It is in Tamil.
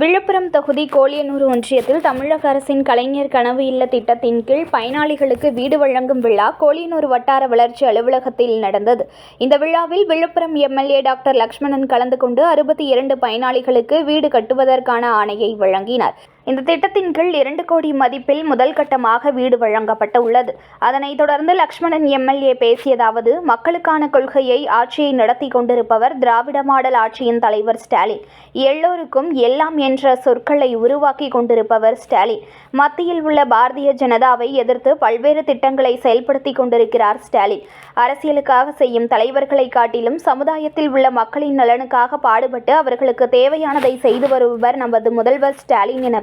விழுப்புரம் தொகுதி கோலியனூர் ஒன்றியத்தில் தமிழக அரசின் கலைஞர் கனவு இல்ல திட்டத்தின் கீழ் பயனாளிகளுக்கு வீடு வழங்கும் விழா கோலியனூர் வட்டார வளர்ச்சி அலுவலகத்தில் நடந்தது. இந்த விழாவில் விழுப்புரம் எம்எல்ஏ டாக்டர் லக்ஷ்மணன் கலந்து கொண்டு அறுபத்தி இரண்டு பயனாளிகளுக்கு வீடு கட்டுவதற்கான ஆணையை வழங்கினார். இந்த திட்டத்தின் கீழ் இரண்டு கோடி மதிப்பில் முதல் கட்டமாக வீடு வழங்கப்பட்டு உள்ளது அதனைத் தொடர்ந்து லக்ஷ்மணன் எம்எல்ஏ பேசியதாவது மக்களுக்கான கொள்கையை ஆட்சியை நடத்தி கொண்டிருப்பவர் திராவிட மாடல் ஆட்சியின் தலைவர் ஸ்டாலின். எல்லோருக்கும் எல்லாம் என்ற சொற்களை உருவாக்கி கொண்டிருப்பவர் ஸ்டாலின். மத்தியில் உள்ள பாரதிய ஜனதாவை எதிர்த்து பல்வேறு திட்டங்களை செயல்படுத்தி கொண்டிருக்கிறார் ஸ்டாலின். அரசியலுக்காக செய்யும் தலைவர்களை காட்டிலும் சமுதாயத்தில் உள்ள மக்களின் நலனுக்காக பாடுபட்டு அவர்களுக்கு தேவையானதை செய்து வருபவர் நமது முதல்வர் ஸ்டாலின் என